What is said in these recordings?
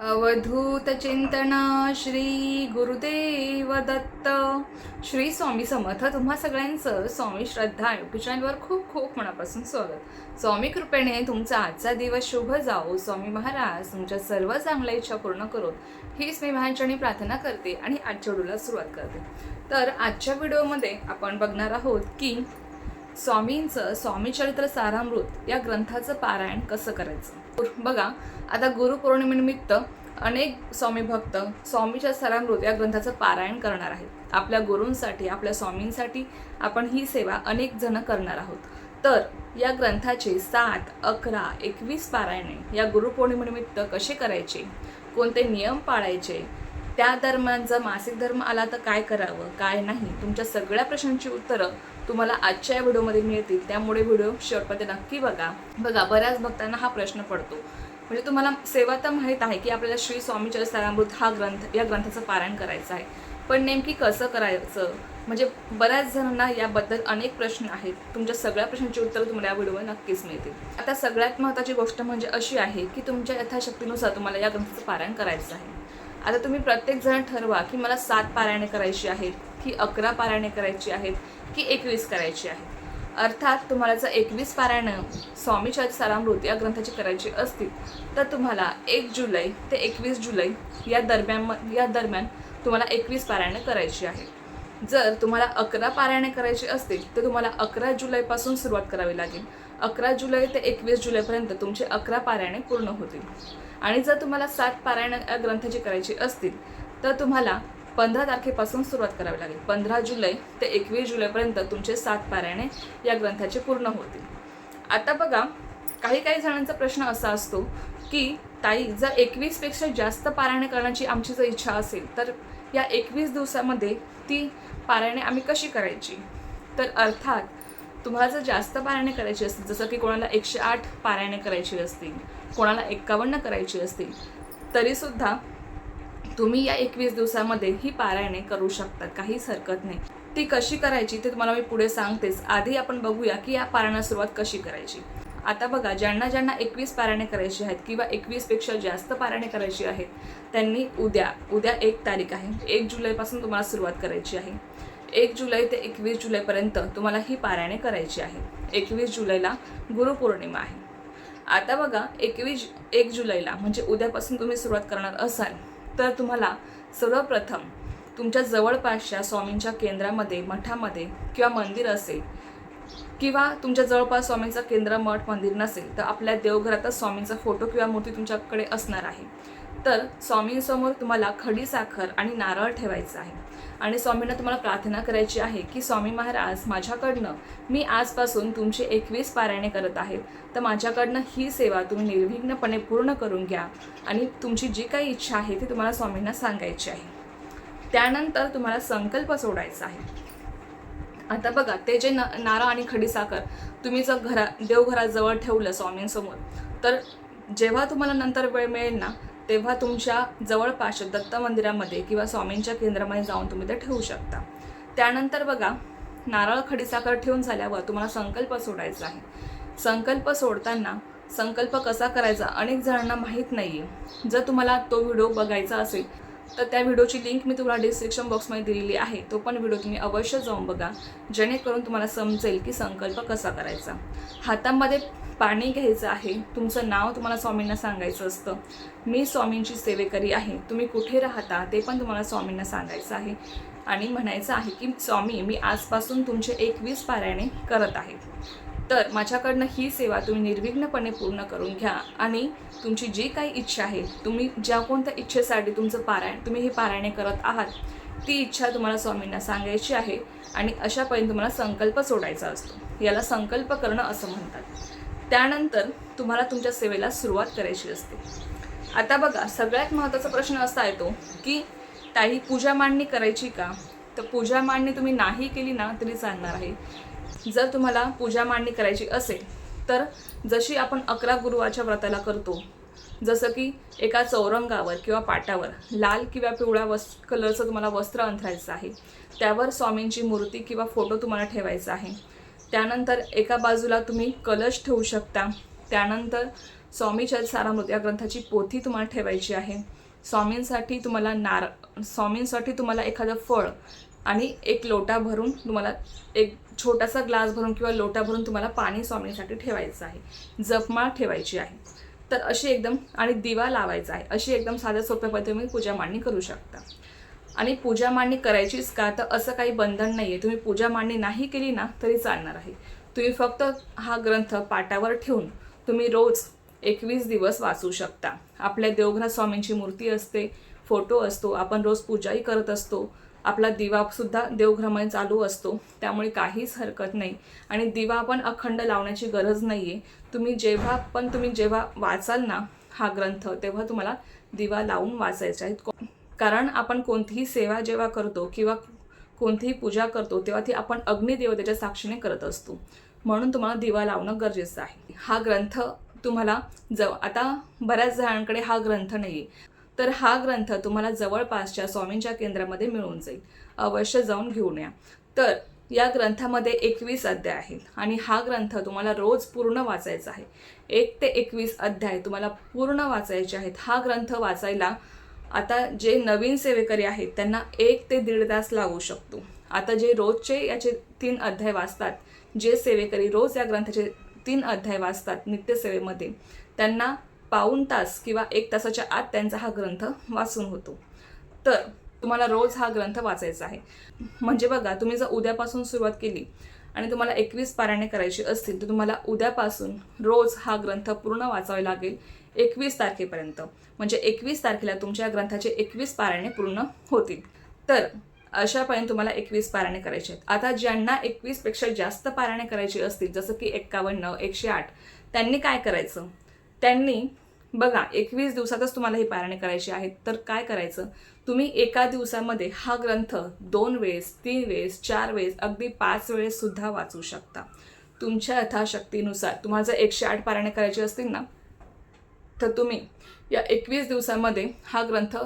अवधूतचिंतन श्री गुरुदेव दत्त. श्री स्वामी समर्थ तुम्हा सगळ्यांचं स्वामी श्रद्धा युट्यूब चॅनलवर खूप खूप मनापासून स्वागत. स्वामी कृपेने तुमचा आजचा दिवस शुभ जाओ स्वामी महाराज तुमच्या सर्व चांगल्या इच्छा पूर्ण करून हीच मी महाराजांनी प्रार्थना करते आणि आजच्या व्हिडिओला सुरुवात करते. तर आजच्या व्हिडिओमध्ये आपण बघणार आहोत की स्वामींचं स्वामीचरित्र सारामृत या ग्रंथाचं पारायण कसं करायचं? बघा आता गुरुपौर्णिमेनिमित्त अनेक स्वामी भक्त स्वामीच्या सारामृत या ग्रंथाचं पारायण करणार आहेत. आपल्या गुरूंसाठी आपल्या स्वामींसाठी आपण ही सेवा अनेक जण करणार आहोत. तर या ग्रंथाचे सात अकरा एकवीस पारायणे या गुरुपौर्णिमेनिमित्त कसे करायचे? कोणते नियम पाळायचे? त्या दरम्यान जर मासिक धर्म आला तर काय करावं काय नाही? तुमच्या सगळ्या प्रश्नांची उत्तरं तुम्हाला आजच्या या व्हिडिओमध्ये मिळतील. त्यामुळे व्हिडिओ शेवटपर्यंत नक्की बघा. बघा बऱ्याच भक्तांना हा प्रश्न पडतो. म्हणजे तुम्हाला सेवा तर माहीत आहे की आपल्याला श्री स्वामी चरितामृत हा ग्रंथ या ग्रंथाचं पारायण करायचं आहे. पण नेमकी कसं करायचं? म्हणजे बऱ्याच जणांना याबद्दल अनेक प्रश्न आहेत. तुमच्या सगळ्या प्रश्नांची उत्तरं तुम्हाला या व्हिडिओवर नक्कीच मिळतील. आता सगळ्यात महत्त्वाची गोष्ट म्हणजे अशी आहे की तुमच्या यथाशक्तीनुसार तुम्हाला या ग्रंथाचं पारायण करायचं आहे. आता तुम्ही प्रत्येक जण ठरवा की मला सात पारायणे करायची आहेत की अकरा पारायणे करायची आहेत की एकवीस करायची आहेत. अर्थात तुम्हाला जर एकवीस पारायणं स्वामी चरित सारामृत या ग्रंथाची करायची असतील तर तुम्हाला एक जुलै ते एकवीस जुलै या दरम्यान या दरम्यान तुम्हाला एकवीस पारायणं करायची आहे जर तुम्हाला अकरा पारायणे करायची असतील तर तुम्हाला अकरा जुलैपासून सुरुवात करावी लागेल. अकरा जुलै ते एकवीस जुलैपर्यंत तुमचे अकरा पारायणे पूर्ण होतील. आणि जर तुम्हाला सात पारायण या ग्रंथाची करायची असतील तर तुम्हाला पंधरा तारखेपासून सुरुवात करावी लागेल. पंधरा जुलै ते एकवीस जुलैपर्यंत तुमचे सात पारायणे या ग्रंथाचे पूर्ण होतील. आता बघा काही काही जणांचा प्रश्न असा असतो की ताई जर एकवीसपेक्षा जास्त पारायणे करण्याची आमची जर इच्छा असेल तर या एकवीस दिवसामध्ये ती पारायणे आम्ही कशी करायची? तर अर्थात तुम्हाला जर जास्त पारायणे करायची असतील जसं की कोणाला एकशे आठ पारायणे करायची असतील कोणाला एक्कावन्न करायची असतील तरीसुद्धा तुम्ही या एकवीस दिवसामध्ये ही पारायणे करू शकतात काहीच हरकत नाही. ती कशी करायची ते तुम्हाला मी पुढे सांगतेच. आधी आपण बघूया की या पारायणा सुरुवात कशी करायची. आता बघा ज्यांना ज्यांना एकवीस पारायणे करायची आहेत किंवा एकवीसपेक्षा जास्त पारायणे करायची आहेत त्यांनी उद्या उद्या एक तारीख आहे. एक जुलैपासून तुम्हाला सुरुवात करायची आहे. एक जुलै ते एकवीस जुलैपर्यंत तुम्हाला ही पारायणे करायची आहे. एकवीस जुलैला गुरुपौर्णिमा आहे. आता बघा एकवीस एक जुलैला म्हणजे उद्यापासून तुम्ही सुरुवात करणार असाल तर तुम्हाला सर्वप्रथम तुमच्या जवळपासच्या स्वामींच्या केंद्रामध्ये मठामध्ये किंवा मंदिर असेल किंवा तुमच्या जवळपास स्वामींचं केंद्र मठ मंदिर नसेल तर आपल्या देवघरातच स्वामींचा फोटो किंवा मूर्ती तुमच्याकडे असणार आहे. तर स्वामींसमोर तुम्हाला खडी साखर आणि नारळ ठेवायचं आहे. आणि स्वामींना तुम्हाला प्रार्थना करायची आहे की स्वामी महाराज माझ्याकडनं मी आजपासून तुमचे एकवीस पारायणे करत आहेत तर माझ्याकडनं ही सेवा तुम्ही निर्विघ्नपणे पूर्ण करून घ्या आणि तुमची जी काही इच्छा आहे ती तुम्हाला स्वामींना सांगायची आहे. त्यानंतर तुम्हाला संकल्प सोडायचा आहे. आता बघा ते जे न नारळ आणि खडीसाखर तुम्ही जर घरा देवघराजवळ ठेवलं स्वामींसमोर तर जेव्हा तुम्हाला नंतर वेळ मिळेल ना तेव्हा तुमच्या जवळपास दत्त मंदिरामध्ये किंवा स्वामींच्या केंद्रामध्ये जाऊन तुम्ही ते ठेवू शकता. त्यानंतर बघा नारळ खडीसाखर ठेवून झाल्यावर तुम्हाला संकल्प सोडायचा आहे. संकल्प सोडताना संकल्प कसा करायचा अनेक जणांना माहीत नाही आहे जर तुम्हाला तो व्हिडिओ बघायचा असेल तर त्या व्हिडिओची लिंक मी तुम्हाला डिस्क्रिप्शन बॉक्समध्ये दिलेली आहे. तो पण व्हिडिओ तुम्ही अवश्य जाऊन बघा. जेणेकरून तुम्हाला समजेल की संकल्प कसा करायचा. हातामध्ये पाणी घ्यायचं आहे. तुमचं नाव तुम्हाला स्वामींना सांगायचं असतं. मी स्वामींची सेवेकरी आहे. तुम्ही कुठे राहता ते पण तुम्हाला स्वामींना सांगायचं आहे. आणि म्हणायचं आहे की स्वामी मी आजपासून तुमचे एकवीस पारायणे करत आहे. तर माझ्याकडनं ही सेवा तुम्ही निर्विघ्नपणे पूर्ण करून घ्या आणि तुमची जी काही इच्छा आहे तुम्ही ज्या कोणत्या इच्छेसाठी तुमचं पारायण तुम्ही ही पारायणे करत आहात ती इच्छा तुम्हाला स्वामींना सांगायची आहे आणि अशापर्यंत तुम्हाला संकल्प सोडायचा असतो. याला संकल्प करणं असं म्हणतात. त्यानंतर तुम्हाला तुमच्या सेवेला सुरुवात करायची असते. आता बघा सगळ्यात महत्त्वाचा प्रश्न असा येतो की ताई पूजा मांडणी करायची का? तर पूजा मांडणी तुम्ही नाही केली ना तरी चालणार आहे. जर तुम्हाला पूजा मांडणी करायची असेल तर जशी आपण अकरा गुरुवाच्या व्रताला करतो जसं की एका चौरंगावर किंवा पाटावर लाल किंवा पिवळ्या वस् कलरचं तुम्हाला वस्त्र अंथरायचं आहे त्यावर स्वामींची मूर्ती किंवा फोटो तुम्हाला ठेवायचा आहे. त्यानंतर एका बाजूला तुम्ही कलश ठेवू शकता त्यानंतर स्वामी सारा या ग्रंथाची पोथी तुम्हाला ठेवायची आहे. स्वामींसाठी तुम्हाला नार स्वामींसाठी तुम्हाला एखादं फळ आणि एक लोटा भरून तुम्हाला एक छोटासा ग्लास भरून किंवा लोटा भरून तुम्हाला पाणी स्वामींसाठी ठेवायचं आहे. जपमाळ ठेवायची आहे. तर अशी एकदम आणि दिवा लावायचा आहे. अशी एकदम साध्या सोप्या पद्धतीने पूजा मांडणी करू शकता. आणि पूजा मांडणी करायचीच का? तर असं काही बंधन नाही आहे तुम्ही पूजा मांडणी नाही केली ना तरी चालणार आहे. तुम्ही फक्त हा ग्रंथ पाटावर ठेवून तुम्ही रोज एकवीस दिवस वाचू शकता. आपल्या देवघरात स्वामींची मूर्ती असते फोटो असतो आपण रोज पूजाही करत असतो. आपला दिवासुद्धा देवघ्रमय देवघरामध्ये चालू असतो त्यामुळे काहीच हरकत नाही. आणि दिवा पण अखंड लावण्याची गरज नाही आहे तुम्ही जेव्हा पण तुम्ही जेव्हा वाचाल ना हा ग्रंथ तेव्हा तुम्हाला दिवा लावून वाचायचा आहेत कारण आपण कोणतीही सेवा जेव्हा करतो किंवा कोणतीही पूजा करतो तेव्हा ती आपण अग्निदेवतेच्या साक्षीने करत असतो. म्हणून तुम्हाला दिवा लावणं गरजेचं आहे. हा ग्रंथ तुम्हाला जव आता बऱ्याच जणांकडे हा ग्रंथ नाही आहे तर हा ग्रंथ तुम्हाला जवळपासच्या स्वामींच्या केंद्रामध्ये मिळून जाईल. अवश्य जाऊन घेऊन या. तर या ग्रंथामध्ये एकवीस अध्याय आहेत आणि हा ग्रंथ तुम्हाला रोज पूर्ण वाचायचा आहे. एक ते एकवीस अध्याय तुम्हाला पूर्ण वाचायचे आहेत. हा ग्रंथ वाचायला आता जे नवीन सेवेकरी आहेत त्यांना एक ते दीड तास लागू शकतो. आता जे रोजचे याचे तीन अध्याय वाचतात जे सेवेकरी रोज या ग्रंथाचे तीन अध्याय वाचतात नित्यसेवेमध्ये. त्यांना पाऊण तास किंवा एक तासाच्या आत त्यांचा हा ग्रंथ वाचून होतो. तर तुम्हाला रोज हा ग्रंथ वाचायचा आहे. म्हणजे बघा तुम्ही जर उद्यापासून सुरुवात केली आणि तुम्हाला एकवीस पारायणे करायची असतील तर तुम्हाला उद्यापासून रोज हा ग्रंथ पूर्ण वाचावे लागेल एकवीस तारखेपर्यंत. म्हणजे एकवीस तारखेला तुमच्या ग्रंथाचे एकवीस पारायणे पूर्ण होतील. तर अशा अशापर्यंत तुम्हाला एकवीस पारायणे करायचे आहेत. आता ज्यांना एकवीसपेक्षा जास्त पारायणे करायची असतील जसं की एक्कावन्न एकशे आठ त्यांनी काय करायचं? त्यांनी बघा एकवीस दिवसातच तुम्हाला ही पारायणे करायची आहेत. तर काय करायचं? तुम्ही एका दिवसामध्ये हा ग्रंथ दोन वेळेस तीन वेळेस चार वेळेस अगदी पाच वेळेस सुद्धा वाचू शकता. तुमच्या यथाशक्तीनुसार तुम्हाला जर एकशे आठ पारायणे करायची असतील ना तर तुम्ही या एकवीस दिवसामध्ये हा ग्रंथ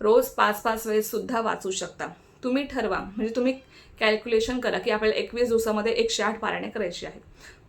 रोज पाच पाच वेळेस सुद्धा वाचू शकता. तुम्ही ठरवा. म्हणजे तुम्ही कॅल्क्युलेशन करा की आपल्याला एकवीस दिवसामध्ये एकशे आठ पारायणे करायची आहे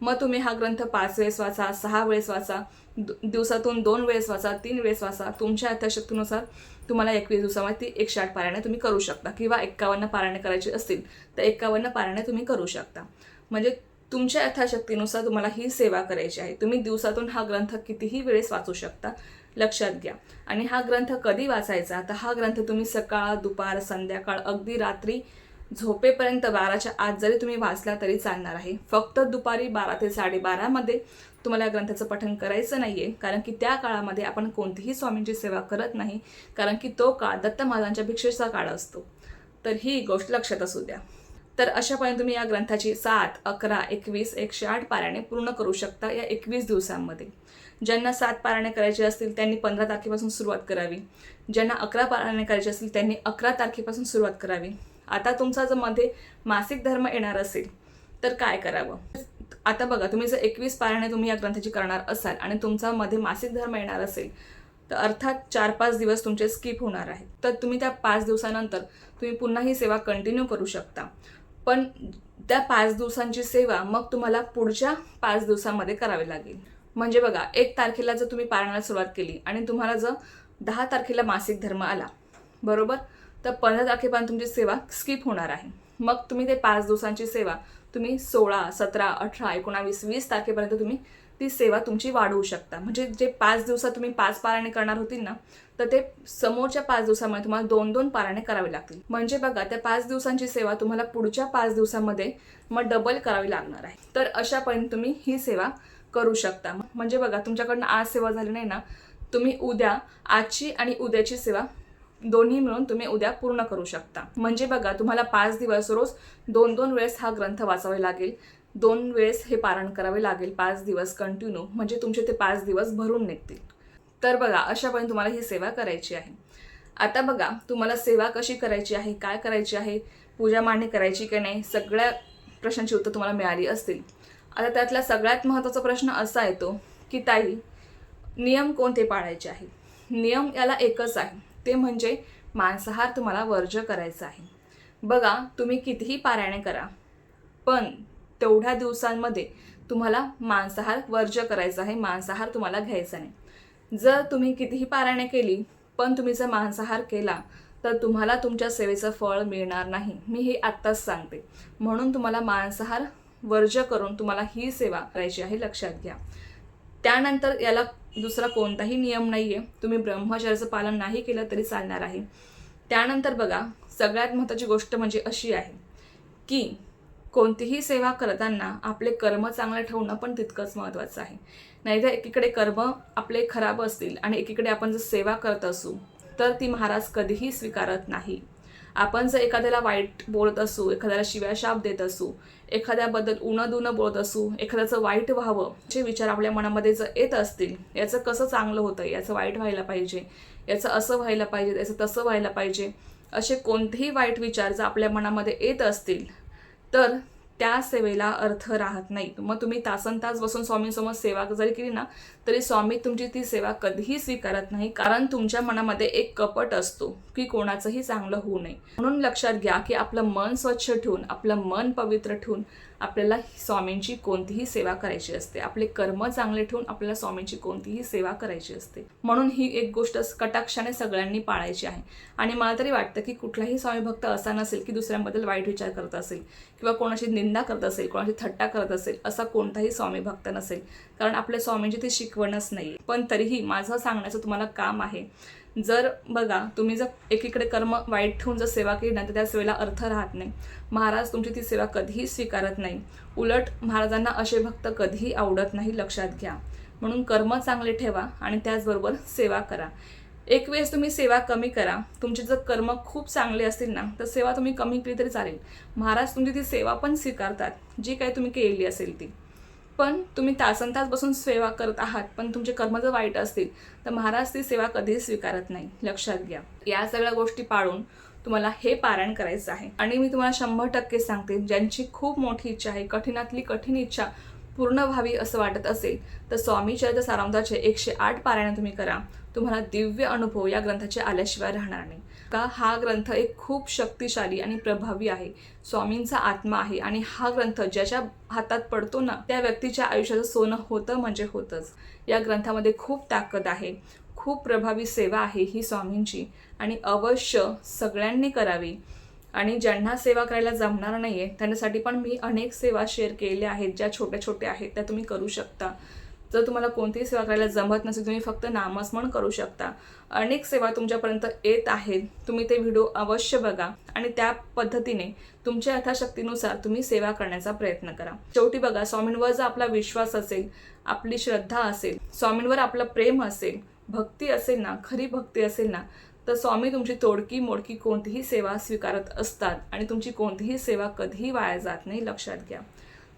मग तुम्ही हा ग्रंथ पाच वेळेस वाचा सहा वेळेस वाचा दिवसातून दोन वेळेस वाचा तीन वेळेस वाचा. तुमच्या यथाशक्तीनुसार तुम्हाला एकवीस दिवसामध्ये ती एकशे आठ पारायणे तुम्ही करू शकता किंवा एक्कावन्न पारायणे करायची असतील तर एक्कावन्न पारायणे तुम्ही करू शकता. म्हणजे तुमच्या यथाशक्तीनुसार तुम्हाला ही सेवा करायची आहे. तुम्ही दिवसातून हा ग्रंथ कितीही वेळेस वाचू शकता लक्षात घ्या. आणि हा ग्रंथ कधी वाचायचा? तर हा ग्रंथ तुम्ही सकाळ दुपार संध्याकाळ अगदी रात्री झोपेपर्यंत बाराच्या आत जरी तुम्ही वाचला तरी चालणार आहे. फक्त दुपारी बारा ते साडेबारामध्ये तुम्हाला या ग्रंथाचं पठण करायचं नाही आहे कारण की त्या काळामध्ये आपण कोणतीही स्वामींची सेवा करत नाही. कारण की तो काळ दत्त महाराजांच्या भिक्षेचा काळ असतो. तर ही गोष्ट लक्षात असू द्या. तर अशापर्यंत तुम्ही या ग्रंथाची सात अकरा एकवीस एकशे आठ पारायणे पूर्ण करू शकता या एकवीस दिवसांमध्ये. ज्यांना सात पारायणे करायची असतील त्यांनी पंधरा तारखेपासून सुरुवात करावी. ज्यांना अकरा पारायणे करायची असतील त्यांनी अकरा तारखेपासून सुरुवात करावी. आता तुमचा जर मध्ये मासिक धर्म येणार असेल तर काय करावं? आता बघा तुम्ही जर एकवीस पारायणे तुम्ही या ग्रंथाची करणार असाल आणि तुमचा मध्ये मासिक धर्म येणार असेल तर अर्थात चार पाच दिवस तुमचे स्किप होणार आहेत तर तुम्ही त्या पाच दिवसानंतर तुम्ही पुन्हा ही सेवा कंटिन्यू करू शकता. पण त्या पाच दिवसांची सेवा मग तुम्हाला पुढच्या पाच दिवसामध्ये करावी लागेल. म्हणजे बघा एक तारखेला जर तुम्ही पाळण्याला सुरुवात केली आणि तुम्हाला जर दहा तारखेला मासिक धर्म आला बरोबर? तर पंधरा तारखेपर्यंत तुमची सेवा स्किप होणार आहे. मग तुम्ही ते पाच दिवसांची सेवा तुम्ही सोळा सतरा अठरा एकोणावीस वीस तारखेपर्यंत तुम्ही ती सेवा तुमची वाढवू शकता. म्हणजे जे पाच दिवसात तुम्ही पाच पारायणे करणार होतील ना तर ते समोरच्या पाच दिवसामध्ये तुम्हाला दोन दोन पारायणे करावे लागतील. म्हणजे बघा त्या पाच दिवसांची सेवा तुम्हाला पुढच्या पाच दिवसामध्ये मग डबल करावी लागणार आहे. तर अशापर्यंत तुम्ही ही सेवा करू शकता. म्हणजे बघा तुमच्याकडनं आज सेवा झाली नाही ना तुम्ही उद्या आजची आणि उद्याची सेवा दोन्ही मिळून तुम्ही उद्या पूर्ण करू शकता. म्हणजे बघा तुम्हाला पाच दिवस रोज दोन दोन वेळेस हा ग्रंथ वाचावा लागेल. दोन वेळेस हे पारण करावे लागेल पाच दिवस कंटिन्यू म्हणजे तुमचे ते पाच दिवस भरून निघतील. तर बघा अशापणे तुम्हाला ही सेवा करायची आहे. आता बघा तुम्हाला सेवा कशी करायची आहे काय करायची आहे पूजा मांडणी करायची की नाही सगळ्या प्रश्नांची उत्तर तुम्हाला मिळाली असतील. आता त्यातला सगळ्यात महत्त्वाचा प्रश्न असा येतो की ताई नियम कोणते पाळायचे आहेत नियम याला एकच आहे. ते म्हणजे मांसाहार तुम्हाला वर्ज करायचा आहे. बघा तुम्ही कितीही पारायणे करा पण तेवढ्या दिवसांमध्ये तुम्हाला मांसाहार वर्ज्य करायचा आहे मांसाहार तुम्हाला घ्यायचा नाही. जर तुम्ही कितीही पारायणे केली पण तुम्ही जर मांसाहार केला तर तुम्हाला तुमच्या सेवेचं फळ मिळणार नाही. मी हे आत्ताच सांगते. म्हणून तुम्हाला मांसाहार वर्ज करून तुम्हाला ही सेवा करायची आहे लक्षात घ्या. त्यानंतर याला दुसरा कोणताही नियम नाही आहे तुम्ही ब्रह्मचर्याचं पालन नाही केलं तरी चालणार आहे. त्यानंतर बघा सगळ्यात महत्त्वाची गोष्ट म्हणजे अशी आहे की कोणतीही सेवा करताना आपले कर्म चांगलं ठेवणं पण तितकंच महत्त्वाचं आहे. नाहीतर एकीकडे कर्म आपले खराब असतील आणि एकीकडे आपण जर सेवा करत असू तर ती महाराज कधीही स्वीकारत नाही. आपण जर एखाद्याला वाईट बोलत असू एखाद्याला शिव्या शाप देत असू एखाद्याबद्दल उणं दुनं बोलत असू एखाद्याचं वाईट व्हावं जे विचार आपल्या मनामध्ये जर येत असतील याचं कसं चांगलं होतं याचं वाईट व्हायला पाहिजे याचं असं व्हायला पाहिजे याचं तसं व्हायला पाहिजे असे कोणतेही वाईट विचार जर आपल्या मनामध्ये येत असतील तर त्या सेवेला अर्थ राहत नाही. मग तुम्ही तासन तास बसून स्वामींसमोर सेवा जरी केली ना तरी स्वामी तुमची ती सेवा कधीही स्वीकारत नाही कारण तुमच्या मनामध्ये एक कपट असतो की कोणाचंही चांगलं होऊ नये. म्हणून लक्षात घ्या की आपलं मन स्वच्छ ठेवून आपलं मन पवित्र ठेवून आपल्याला स्वामींची कोणतीही सेवा करायची असते. आपले कर्म चांगले ठेवून आपल्याला स्वामींची कोणतीही सेवा करायची असते. म्हणून ही एक गोष्ट कटाक्षाने सगळ्यांनी पाळायची आहे. आणि मला तरी वाटतं की कुठलाही स्वामी भक्त असा नसेल की दुसऱ्यांबद्दल वाईट विचार करत असेल किंवा कोणाची निंदा करत असेल कोणाची थट्टा करत असेल असा कोणताही स्वामी भक्त नसेल. कारण आपल्या स्वामींची ती शिकवणच नाही पण तरीही माझं सांगण्याचं तुम्हाला काम आहे जर बघा तुम्ही जर एकीकडे कर्म वाईट ठेवून जर सेवा केली ना तर त्या सेवेला अर्थ राहत नाही. महाराज तुमची ती सेवा कधीही स्वीकारत नाही. उलट महाराजांना असे भक्त कधीही आवडत नाही लक्षात घ्या. म्हणून कर्म चांगले ठेवा आणि त्याचबरोबर सेवा करा. एक वेळेस तुम्ही सेवा कमी करा. तुमचे जर कर्म खूप चांगले असतील ना तर सेवा तुम्ही कमी केली तरी चालेल. महाराज तुमची ती सेवा पण स्वीकारतात जी काही तुम्ही केलेली असेल ती. पण तुम्ही तासन तास बसून सेवा करत आहात पण तुमचे कर्म जर वाईट असतील तर महाराज ती सेवा कधीही स्वीकारत नाही. लक्षात घ्या. या सगळ्या गोष्टी पाळून तुम्हाला हे पारायण करायचं आहे. आणि मी तुम्हाला शंभर टक्के सांगते ज्यांची खूप मोठी इच्छा आहे कठीणातली कठीण इच्छा पूर्ण व्हावी असं वाटत असेल तर स्वामी चरित्र सारांताचे एकशे आठ पारायण तुम्ही करा. तुम्हाला दिव्य अनुभव या ग्रंथाचे आल्याशिवाय राहणार नाही. का? हा ग्रंथ एक खूप शक्तिशाली आणि प्रभावी आहे. स्वामींचा आत्मा आहे आणि हा ग्रंथ ज्याच्या हातात पडतो ना त्या व्यक्तीच्या आयुष्याचं सोनं होतं म्हणजे होतंच. या ग्रंथामध्ये खूप ताकद आहे. खूप प्रभावी सेवा आहे ही स्वामींची आणि अवश्य सगळ्यांनी करावी. आणि ज्यांना सेवा करायला जमणार नाही आहे त्यांच्यासाठी पण मी अनेक सेवा शेअर केल्या आहेत ज्या छोट्या छोट्या आहेत त्या तुम्ही करू शकता. जर तुम्हाला कोणतीही सेवा करायला जमत नसेल तुम्ही फक्त नामस्मरण करू शकता. अनेक सेवा तुमच्यापर्यंत येत आहेत. तुम्ही ते व्हिडिओ अवश्य बघा आणि त्या पद्धतीने तुमच्या यथाशक्तीनुसार तुम्ही सेवा करण्याचा प्रयत्न करा. शेवटी बघा स्वामींवर जर आपला विश्वास असेल आपली श्रद्धा असेल स्वामींवर आपलं प्रेम असेल भक्ती असेल ना खरी भक्ती असेल ना तर स्वामी तुमची तोडकी मोडकी कोणतीही सेवा स्वीकारत असतात आणि तुमची कोणतीही सेवा कधीही वाया जात नाही लक्षात घ्या.